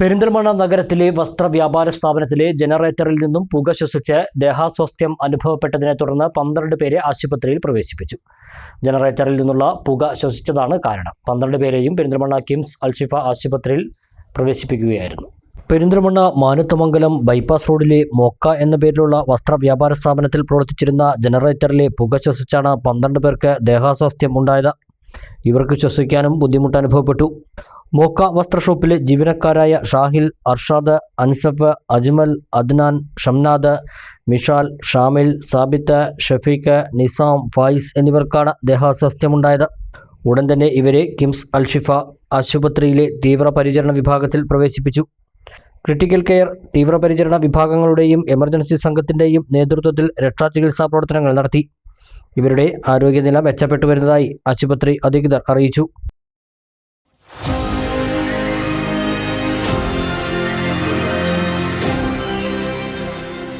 പെരിന്തൽമണ്ണ നഗരത്തിലെ വസ്ത്രവ്യാപാര സ്ഥാപനത്തിലെ ജനറേറ്ററിൽ നിന്നും പുക ശ്വസിച്ച് ദേഹാസ്വാസ്ഥ്യം അനുഭവപ്പെട്ടതിനെ തുടർന്ന് പന്ത്രണ്ട് പേരെ ആശുപത്രിയിൽ പ്രവേശിപ്പിച്ചു. ജനറേറ്ററിൽ നിന്നുള്ള പുക ശ്വസിച്ചതാണ് കാരണം. പന്ത്രണ്ട് പേരെയും പെരിന്തൽമണ്ണ കിംസ് അൽഷിഫ ആശുപത്രിയിൽ പ്രവേശിപ്പിക്കുകയായിരുന്നു. പെരിന്തൽമണ്ണ മാനുത്തമംഗലം ബൈപ്പാസ് റോഡിലെ മോക്ക എന്ന പേരിലുള്ള വസ്ത്രവ്യാപാര സ്ഥാപനത്തിൽ പ്രവർത്തിച്ചിരുന്ന ജനറേറ്ററിലെ പുക ശ്വസിച്ചാണ് പന്ത്രണ്ട് പേർക്ക് ദേഹാസ്വാസ്ഥ്യം ഉണ്ടായത്. ഇവർക്ക് ശ്വസിക്കാനും ബുദ്ധിമുട്ട് അനുഭവപ്പെട്ടു മോക്ക വസ്ത്ര ഷോപ്പിലെ ജീവനക്കാരായ ഷാഹിൽ അർഷാദ് അൻസഫ് അജ്മൽ അദ്നാൻ ഷംനാദ് മിഷാൽ ഷാമിൽ സാബിത്ത് ഷഫീഖ് നിസാം ഫായിസ് എന്നിവർക്കാണ് ദേഹാസ്വാസ്ഥ്യമുണ്ടായത്. ഉടൻ തന്നെ ഇവരെ കിംസ് അൽഷിഫ ആശുപത്രിയിലെ തീവ്രപരിചരണ വിഭാഗത്തിൽ പ്രവേശിപ്പിച്ചു. ക്രിട്ടിക്കൽ കെയർ തീവ്രപരിചരണ വിഭാഗങ്ങളുടെയും എമർജൻസി സംഘത്തിന്റെയും നേതൃത്വത്തിൽ രക്ഷാചികിത്സാ പ്രവർത്തനങ്ങൾ നടത്തി. ഇവരുടെ ആരോഗ്യനില മെച്ചപ്പെട്ടു വരുന്നതായി ആശുപത്രി അധികൃതർ അറിയിച്ചു.